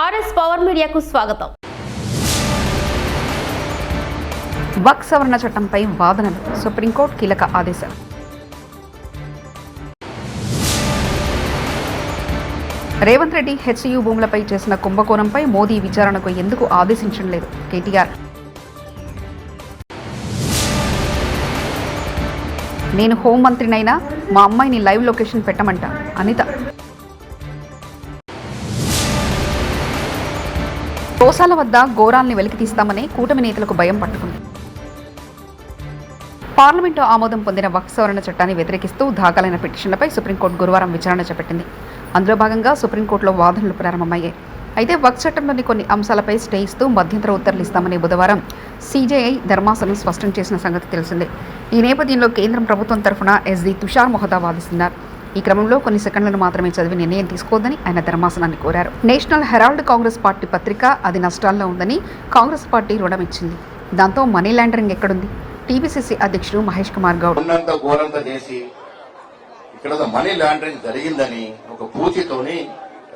RS power మీడియాకు స్వాగతం. వక్ సవరణ చట్టంపై వాదనలు. సుప్రీంకోర్టు కీలక ఆదేశాలు. రేవంత్ రెడ్డి హెచ్యు భూములపై చేసిన కుంభకోణంపై మోదీ విచారణకు ఎందుకు ఆదేశించడం లేదు? కేటీఆర్. నేను హోంమంత్రినైనా మా అమ్మాయిని లైవ్ లొకేషన్ పెట్టమంట. అనిత. కోసాల వద్ద ఘోరాల్ని వెలికి తీస్తామని కూటమి నేతలకు భయం పట్టుకుంది. పార్లమెంటు ఆమోదం పొందిన వక్ఫ్ సవరణ చట్టాన్ని వ్యతిరేకిస్తూ దాఖలైన పిటిషన్లపై సుప్రీంకోర్టు గురువారం విచారణ చేపట్టింది. అందులో భాగంగా సుప్రీంకోర్టులో వాదనలు ప్రారంభమయ్యాయి. అయితే వక్ చట్టంలోని కొన్ని అంశాలపై స్టే ఇస్తూ మధ్యంతర ఉత్తర్వులు ఇస్తామని బుధవారం సీజేఐ ధర్మాసనం స్పష్టం చేసిన సంగతి తెలిసిందే. ఈ నేపథ్యంలో కేంద్రం ప్రభుత్వం తరఫున ఎస్డి తుషార్ మొహతా వాదిస్తున్నారు. ఈ క్రమంలో కొన్ని సెకండ్లను మాత్రమే చదివి నిర్ణయం తీసుకోవద్దని ఆయన ధర్మాసనాన్ని కోరారు. నేషనల్ హెరాల్డ్ కాంగ్రెస్ పార్టీ పత్రిక అది నష్టాల్లో ఉందని కాంగ్రెస్ పార్టీ రుణం ఇచ్చింది. దాంతో మనీ లాండరింగ్ ఎక్కడుంది? టీపీసీసీ అధ్యక్షుడు మహేష్ కుమార్ గౌడ్. ఘోరంత చేసి ఇక్కడ మనీ లాండరింగ్ జరిగిందని ఒక పూచితోని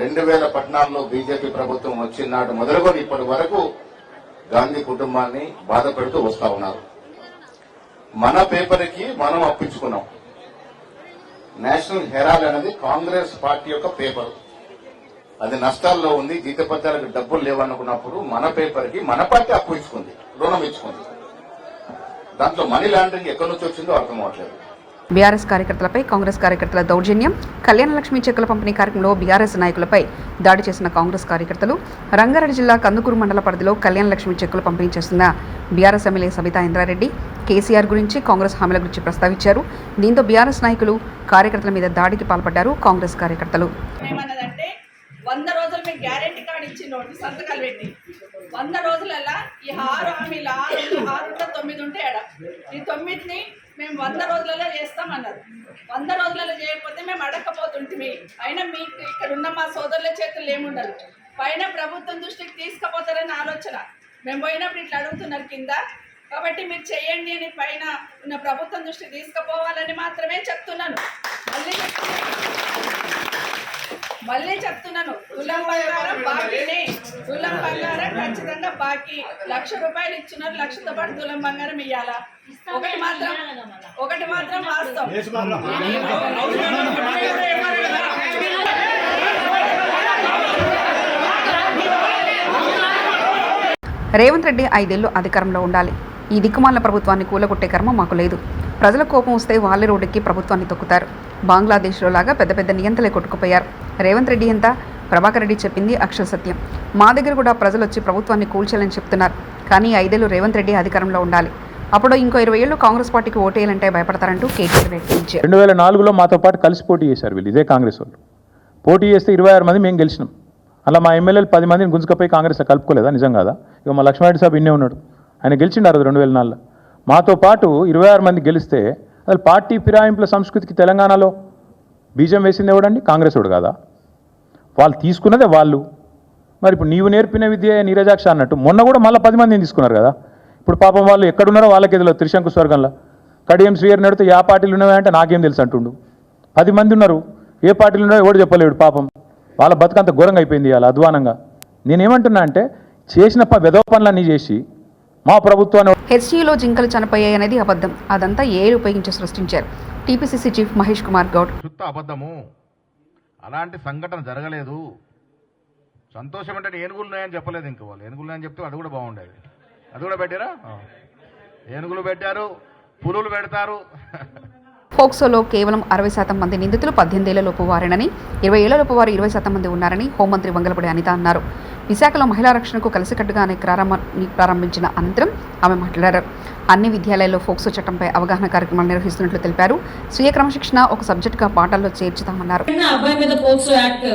రెండు వేల పద్నాలుగులో బీజేపీ ప్రభుత్వం వచ్చిన నాటి మొదలుకొని ఇప్పటి వరకు గాంధీ కుటుంబాన్ని బాధ పెడుతూ వస్తా ఉన్నారు. మన పేపర్కి మనం అప్పించుకున్నాం. నేషనల్ హెరాల్డ్ అనేది కాంగ్రెస్ పార్టీ యొక్క పేపర్. అది నష్టాల్లో ఉంది జీతపత్యాలకు డబ్బులు లేవనుకున్నప్పుడు మన పేపర్కి మన పార్టీ అప్పు ఇచ్చుకుంది రుణం ఇచ్చుకుంది. దాంట్లో మనీ లాండరింగ్ ఎక్కడి నుంచి వచ్చిందో అర్థం అవట్లేదు బీఆర్ఎస్ కార్యకర్తలపై కాంగ్రెస్ కార్యకర్తల దౌర్జన్యం కళ్యాణలక్ష్మి చెక్కుల పంపిణీ కార్యక్రమంలో బీఆర్ఎస్ నాయకులపై దాడి చేసిన కాంగ్రెస్ కార్యకర్తలు రంగారెడ్డి జిల్లా కందుకూరు మండల పరిధిలో కళ్యాణలక్ష్మి చెక్కులు పంపిణీ చేస్తున్న BRS MLA Sabitha Indrareddy KCR గురించి కాంగ్రెస్ హామీల గురించి ప్రస్తావించారు. దీంతో బీఆర్ఎస్ నాయకులు కార్యకర్తల మీద దాడికి పాల్పడ్డారు కాంగ్రెస్ కార్యకర్తలు. ఏమన్నదంటే వంద రోజులు మీకు గ్యారెంటీ కార్డు ఇచ్చి నోటి సంతకాలు పెట్టి. వంద రోజులల్లా ఈ ఆరు హామీలు ఆరు ఆరు తొమ్మిది ఉంటే ఎడ ఈ తొమ్మిదిని మేము వంద రోజులలో చేస్తామన్నారు. వంద రోజులలో చేయకపోతే మేము అడగకపోతుంటిమి అయినా మీకు ఇక్కడ ఉన్న మా సోదరుల చేతులు ఏముండదు. పైన ప్రభుత్వం దృష్టికి తీసుకుపోతారని ఆలోచన. మేము పోయినప్పుడు ఇట్లా అడుగుతున్నారు కింద కాబట్టి మీరు చేయండి అని పైన ఉన్న ప్రభుత్వం దృష్టికి తీసుకుపోవాలని మాత్రమే చెప్తున్నాను. మళ్ళీ మళ్ళీ చెప్తున్నాను. తులం బంగారం బాకీనే. తులం బంగారం ఖచ్చితంగా బాకీ. లక్ష రూపాయలు ఇచ్చినారు లక్షతో పాటు తులం బంగారం ఇయ్యాలా? ఒకటి మాత్రం ఒకటి మాత్రం వాస్తవం. రేవంత్ రెడ్డి ఐదేళ్ళు అధికారంలో ఉండాలి. ఈ దిక్కుమాల ప్రభుత్వాన్ని కూలగొట్టే కర్మ మాకు లేదు. ప్రజల కోపం వస్తే వాళ్ళే రోడ్డుకి ప్రభుత్వాన్ని తొక్కుతారు. బంగ్లాదేశ్లో లాగా పెద్ద పెద్ద నియంతలే కొట్టుకుపోయారు. రేవంత్ రెడ్డి ఎంత? ప్రభాకర్ రెడ్డి చెప్పింది అక్షర సత్యం. మా దగ్గర కూడా ప్రజలు వచ్చి ప్రభుత్వాన్ని కూల్చాలని చెప్తున్నారు. కానీ ఐదేళ్ళు రేవంత్ రెడ్డి అధికారంలో ఉండాలి. అప్పుడు ఇంకో ఇరవై ఏళ్ళు కాంగ్రెస్ పార్టీకి ఓటేయాలంటే భయపడతారంటూ కేటీఆర్ వ్యక్తించారు. రెండు వేల నాలుగులో మాతో పాటు కలిసి పోటీ చేశారు వీళ్ళు. ఇదే కాంగ్రెస్ వాళ్ళు. పోటీ చేస్తే ఇరవై ఆరు మంది మేము గెలిచినాం. అలా మా ఎమ్మెల్యేలు పది మందిని గుంజుకపోయి కాంగ్రెస్లో కలుపుకోలేదా? నిజం కాదా? ఇక మా లక్ష్మారెడ్డి సాబ్ ఇన్నే ఉన్నాడు. ఆయన గెలిచిండారు అది రెండు వేల నాలుగులో. మాతో పాటు ఇరవై ఆరు మంది గెలిస్తే అసలు పార్టీ ఫిరాయింపుల సంస్కృతికి తెలంగాణలో బీజం వేసింది ఎవడండి? కాంగ్రెస్ వాడు కాదా? వాళ్ళు తీసుకున్నదే వాళ్ళు. మరి ఇప్పుడు నీవు నేర్పిన విద్య నీరజాక్ష అన్నట్టు. మొన్న కూడా మళ్ళీ పది మందిని తీసుకున్నారు కదా. ఇప్పుడు పాపం వాళ్ళు ఎక్కడున్నారో వాళ్ళకి ఎదురు త్రిశంకు స్వర్గంలో. కడియం శ్రీయర్ నడితే యా పార్టీలు ఉన్నాయంటే నాకేం తెలుసు అంటుండు. పది మంది ఉన్నారు. ఏ పార్టీలు ఉన్నాయో ఎవడు చెప్పలేడు పాపం. వాళ్ళ బతుకంత ఘోరంగా అయిపోయింది ఇవాళ అధ్వానంగా. నేనేమంటున్నా అంటే చేసిన ప వెధవ పనులన్నీ చేసి మా ప్రభుత్వాన్ని హెచ్డీలో జింకలు చనిపోయాయనేది అబద్ధం. అదంతా ఏ ఉపయోగించి సృష్టించారు. TPCC chief Mahesh Kumar Goud. శుద్ధ అబద్ధము. అలాంటి సంఘటన జరగలేదు. సంతోషం అంటే ఏనుగులు ఉన్నాయని చెప్పలేదు ఇంక వాళ్ళు. ఏనుగులు ఉన్నాయని చెప్తే అది కూడా బాగుండేది. అది కూడా పెట్టారా. ఏనుగులు పెట్టారు పులులు పెడతారు. ఫోక్సోలో కేవలం అరవై శాతం మంది నిందితులు పద్దెనిమిది ఏళ్ళలోపు వారేనని ఇరవై ఏళ్ళలోపు వారు ఇరవై శాతం మంది ఉన్నారని హోంమంత్రి వంగలపూడి అనిత అన్నారు. విశాఖలో మహిళా రక్షణకు కలిసికట్టుగా అనే ప్రారంభాన్ని ప్రారంభించిన అనంతరం ఆమె మాట్లాడారు. అన్ని విద్యాలయాల్లో ఫోక్సో చట్టంపై అవగాహన కార్యక్రమాలు నిర్వహిస్తున్నట్లు తెలిపారు. స్వీయ క్రమశిక్షణ ఒక సబ్జెక్టుగా పాఠాల్లో చేర్చుతామన్నారు. అబ్బాయి మీద యాక్ట్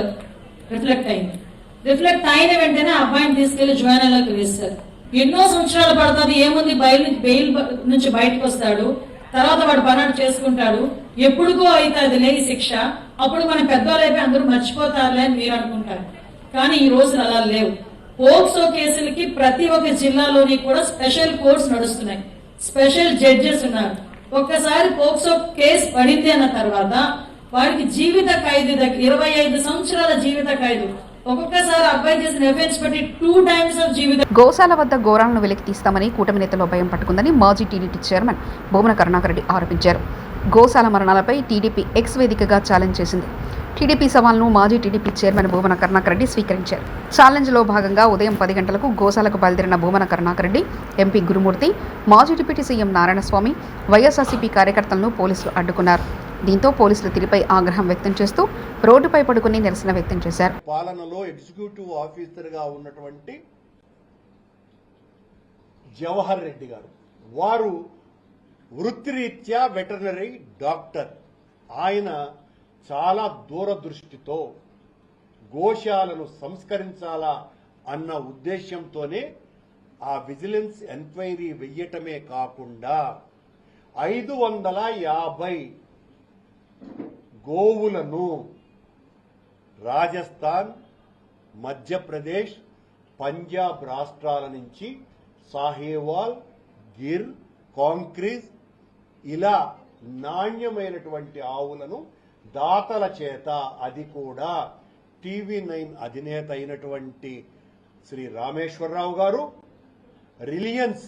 రిఫ్లెక్ట్ అయిన వెంటనే అబ్బాయిని తీసుకెళ్ళి జువానాలోకి వేస్తారు ఎన్నో సంవత్సరాలు పడుతుంది ఏముంది బయలు బెయిల్ నుంచి బయటకు వస్తాడు తర్వాత వాడు పనాడు చేసుకుంటాడు ఎప్పుడుకో అవుతుంది లేని శిక్ష అప్పుడు మన పెద్దవాళ్ళైపోయి అందరూ మర్చిపోతారులే అని మీరు అనుకుంటారు. కానీ ఈ రోజున అలా లేవు. పోక్సో కేసులకి ప్రతి ఒక్క జిల్లాలోని కూడా స్పెషల్ కోర్ట్స్ నడుస్తున్నాయి. స్పెషల్ జడ్జెస్ ఉన్నారు. ఒక్కసారి పోక్సో కేసు పడింది అన్న తర్వాత వారికి జీవిత ఖైదు దగ్గర ఇరవై ఐదు సంవత్సరాల జీవిత ఖైదు. ఒక్కొక్కసారి అబ్బాయి చేసిన ఎఫెన్స్ బట్టి టూ టైమ్స్ ఆఫ్ జీవితం గోశాల వద్ద ఘోరాలను వెలికి తీస్తామని కూటమి నేతలో భయం పట్టుకుందని మాజీ టీడీపీ చైర్మన్ భూమన కరుణాకర్ రెడ్డి ఆరోపించారు. గోశాల మరణాలపై టీడీపీ ఎక్స్ వేదికగా ఛాలెంజ్ చేసింది. టీడీపీ సవాల్ను మాజీ టీడీపీ చైర్మన్ భూమన కరుణాకర్ రెడ్డి స్వీకరించారు. ఛాలెంజ్లో భాగంగా ఉదయం పది గంటలకు గోశాలకు బయలుదేరిన భూమన కరుణాకర్ రెడ్డి ఎంపీ గురుమూర్తి మాజీ డిప్యూటీ సీఎం నారాయణస్వామి వైఎస్ఆర్సీపీ కార్యకర్తలను పోలీసులు అడ్డుకున్నారు. దీంతో పోలీసులు తీరుపై ఆగ్రహం వ్యక్తం చేస్తూ రోడ్డుపై పడుకుని నిరసన వ్యక్తం చేశారు. పాలనలో ఎగ్జిక్యూటివ్ ఆఫీసర్గా ఉన్నటువంటి జవహర్ రెడ్డి గారు వారు వృత్తిరీత్యా వెటర్నరీ డాక్టర్. ఆయన చాలా దూరదృష్టితో గోశాలను సంస్కరించాలా అన్న ఉద్దేశంతోనే ఆ విజిలెన్స్ ఎంక్వైరీ వెయ్యటమే కాకుండా ఐదు వందల యాభై గోవులను రాజస్థాన్ మధ్యప్రదేశ్ పంజాబ్ రాష్ట్రాల నుంచి సాహేవాల్ గిర్ కాంక్రీజ్ ఇలా నాణ్యమైనటువంటి ఆవులను దాతల చేత అది కూడా టీవీ నైన్ అధినేత అయినటువంటి శ్రీ రామేశ్వరరావు గారు రిలియన్స్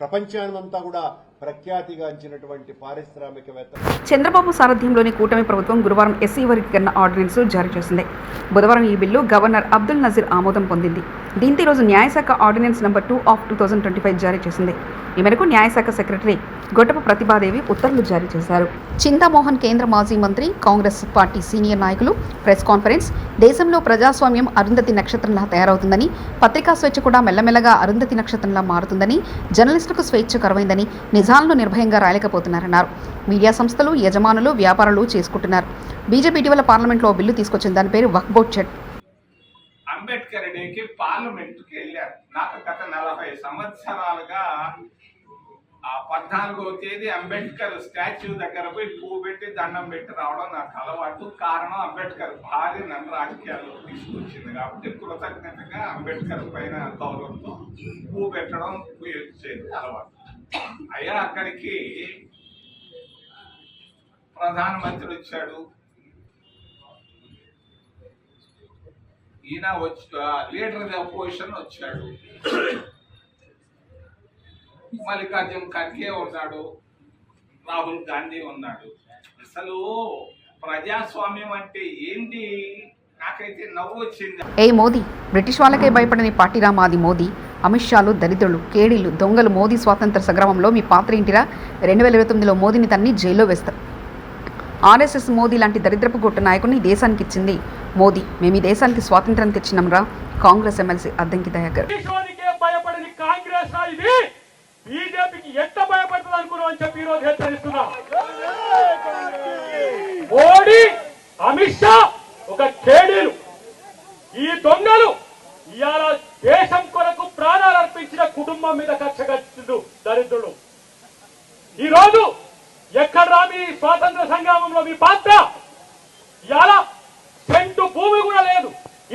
ప్రపంచానంతా కూడా ప్రఖ్యాతిగాంచినటువంటి పారిశ్రామికవేత్త. చంద్రబాబు సారథ్యంలోని కూటమి ప్రభుత్వం గురువారం ఎస్సీ వర్గీకరణ ఆర్డినెన్స్ జారీ చేసింది. బుధవారం ఈ బిల్లు గవర్నర్ అబ్దుల్ నజీర్ ఆమోదం పొందింది. దీంతో ఈరోజు న్యాయశాఖ ordinance number two of two thousand twenty five జారీ చేసింది. ఈ మేరకు న్యాయశాఖ సెక్రటరీ గొట్టపు ప్రతిభాదేవి ఉత్తర్వులు జారీ చేశారు. చింతామోహన్ కేంద్ర మాజీ మంత్రి కాంగ్రెస్ పార్టీ సీనియర్ నాయకులు ప్రెస్ కాన్ఫరెన్స్ దేశంలో ప్రజాస్వామ్యం అరుంధతి నక్షత్రంలా తయారవుతుందని పత్రికా స్వేచ్ఛ కూడా మెల్లమెల్లగా అరుంధతి నక్షత్రంలా మారుతుందని జర్నలిస్టులకు స్వేచ్ఛ కరువైందని నిజాలను నిర్భయంగా రాయలేకపోతున్నారన్నారు. మీడియా సంస్థలు యజమానులు వ్యాపారులు చేసుకుంటున్నారు. బీజేపీ ఇటీవల పార్లమెంట్లో బిల్లు తీసుకొచ్చింది. దాని పేరు వక్ఫ్ బోర్డ్ చట్. అంబేద్కర్ డేకి పార్లమెంట్కి వెళ్ళారు. నాకు గత నలభై సంవత్సరాలుగా ఆ పద్నాలుగో తేదీ అంబేద్కర్ స్టాచ్యూ దగ్గర పోయి పువ్వు పెట్టి దండం పెట్టి రావడం నాకు అలవాటు. కారణం అంబేద్కర్ భార్య నన్ను రాజకీయాల్లో తీసుకొచ్చింది కాబట్టి కృతజ్ఞతగా అంబేద్కర్ పైన గౌరవంతో పువ్వు పెట్టడం వచ్చేది అలవాటు. అయ్యా అక్కడికి ప్రధానమంత్రి వచ్చాడు. ఈయన వచ్చి లీడర్ ది అపోజిషన్ వచ్చాడు. మల్లికార్జున్ ఖర్గే ఉన్నాడు రాహుల్ గాంధీ ఉన్నాడు. అసలు ప్రజాస్వామ్యం అంటే ఏంటి? నాకైతే నవ్వు వచ్చింది. ఏ మోదీ బ్రిటిష్ వాళ్ళకే భయపడని పార్టీరా మాది మోదీ. అమిత్ షాలు దరిద్రులు కేడీలు దొంగలు మోదీ స్వాతంత్ర సంగ్రామంలో మీ పాత్ర ఏంటిరా? రెండు వేల ఇరవై తొమ్మిదిలో మోదీని తన్ని జైల్లో వేస్తారు. ఆర్ఎస్ఎస్ మోదీ లాంటి దరిద్రపు గొట్టు నాయకుడిని దేశానికి ఇచ్చింది మోదీ. మేము ఈ దేశానికి స్వాతంత్రం తెచ్చినాంరా కాంగ్రెస్ ఎమ్మెల్సీ అద్దంకి దయాకర్ దేశానికే భయపడని కాంగ్రెస్ ఆ ఇది బీజేపీకి ఎంత భయపడుతుంది అనుకున్నాం అని చెప్పి ఈరోజు హెచ్చరిస్తున్నా. మోడీ అమిత్ షా ఒక కేడీలు. ఈ దొంగలు ఇవాళ దేశం కొరకు ప్రాణాలు అర్పించిన కుటుంబం మీద కక్ష కట్టిండు దరిద్రులు. ఈ రోజు ఎక్కడ రా మీ స్వాతంత్ర సంగ్రామంలో మీ పాత్ర? ఇలా సెంటు భూమి కూడా లేదు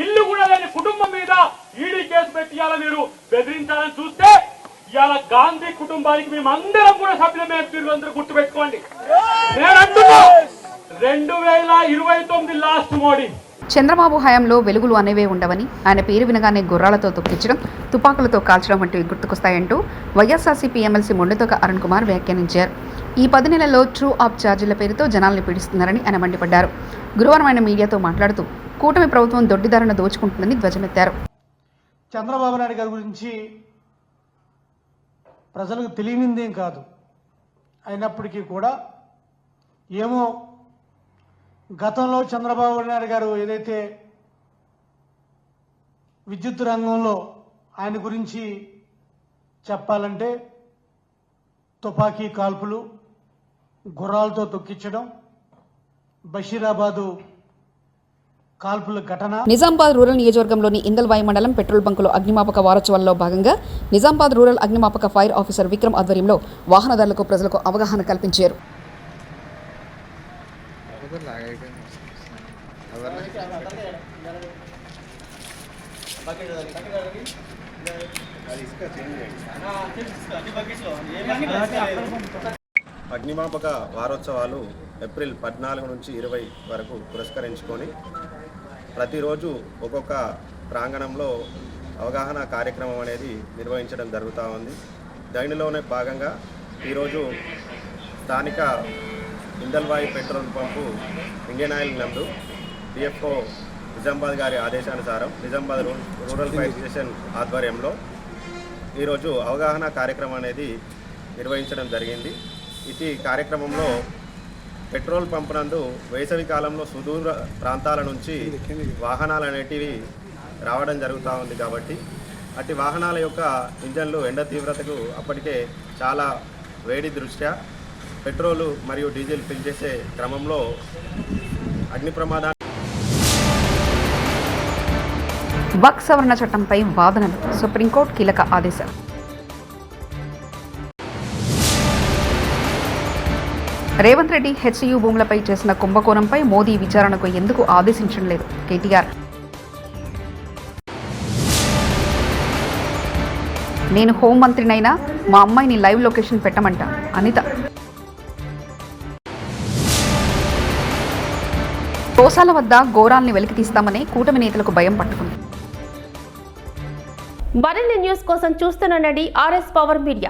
ఇల్లు కూడా లేని కుటుంబం మీద ఈడీ కేసు పెట్టి ఇవాళ మీరు బెదిరించాలని చూస్తే ఇవాళ గాంధీ కుటుంబానికి మేము అందరం కూడా సభ్యులమే మీరు అందరూ గుర్తుపెట్టుకోండి. నేను అంటున్నా రెండు వేల ఇరవై తొమ్మిది లాస్ట్ మోడీ. చంద్రబాబు హయాంలో వెలుగులు అనేవే ఉండవని ఆయన పేరు వినగానే గుర్రాలతో తొక్కించడం తుపాకులతో కాల్చడం వంటివి గుర్తుకొస్తాయంటూ వైఎస్ఆర్సీపీ ఎమ్మెల్సీ మొండితోక అరుణ్ కుమార్ వ్యాఖ్యానించారు. ఈ పది నెలల్లో ట్రూ ఆప్ ఛార్జీల పేరుతో జనాల్ని పీడిస్తున్నారని ఆయన మండిపడ్డారు. గురువారం ఆయన మీడియాతో మాట్లాడుతూ కూటమి ప్రభుత్వం దొడ్డిదారులను దోచుకుంటుందని ధ్వజమెత్తారు. చంద్రబాబు నాయుడు గారి గురించి ప్రజలకు తెలియనిందేం కాదు. అయినప్పటికీ కూడా ఏమో గతంలో చంద్రబాబు నాయుడు గారు ఏదైతే విద్యుత్ రంగంలో ఆయన గురించి చెప్పాలంటే తుపాకీ కాల్పులు గుర్రాలతో తొక్కించడం బషీరాబాదు కాల్పుల ఘటన. నిజామాబాద్ రూరల్ నియోజకవర్గంలోని ఇందల్వాయి మండలం పెట్రోల్ బంకులో అగ్నిమాపక వారోత్సవాల్లో భాగంగా నిజామాబాద్ రూరల్ అగ్నిమాపక ఫైర్ ఆఫీసర్ విక్రమ్ ఆధ్వర్యంలో వాహనదారులకు ప్రజలకు అవగాహన కల్పించారు. అగ్నిమాపక వారోత్సవాలు ఏప్రిల్ పద్నాలుగు నుంచి ఇరవై వరకు పురస్కరించుకొని ప్రతిరోజు ఒక్కొక్క ప్రాంగణంలో అవగాహన కార్యక్రమం అనేది నిర్వహించడం జరుగుతూ ఉంది. దానిలోనే భాగంగా ఈరోజు స్థానిక Indalwai petrol pump Indian oil నందు డిఎఫ్ఓ నిజామాబాద్ గారి ఆదేశానుసారం నిజామాబాద్ రూ- రూరల్ ఫైర్ స్టేషన్ ఆధ్వర్యంలో ఈరోజు అవగాహన కార్యక్రమం అనేది నిర్వహించడం జరిగింది. ఇది కార్యక్రమంలో పెట్రోల్ పంప్ నందు వేసవి కాలంలో సుదూర ప్రాంతాల నుంచి వాహనాలు అనేటివి రావడం జరుగుతూ ఉంది కాబట్టి అట్టి వాహనాల యొక్క ఇంజన్లు ఎండ తీవ్రతకు అప్పటికే చాలా వేడి దృష్ట్యా పెట్రోలు మరియు డీజిల్ ఫిల్ చేసే క్రమంలో అగ్ని ప్రమాదాలు వక్ సవరణ చట్టంపై వాదనలు. సుప్రీంకోర్టు కీలక ఆదేశాలు. రేవంత్ రెడ్డి హెచ్యు భూములపై చేసిన కుంభకోణంపై మోదీ విచారణకు ఎందుకు ఆదేశించడం లేదు? కేటీఆర్. నేను హోంమంత్రినైనా మా అమ్మాయిని లైవ్ లొకేషన్ పెట్టమంట. అనిత. తోసాల వద్ద ఘోరాల్ని వెలికి తీస్తామని కూటమి నేతలకు భయం పట్టుకుంది. మరిన్ని న్యూస్ కోసం చూస్తున్న ఆర్ఎస్ పవర్ మీడియా.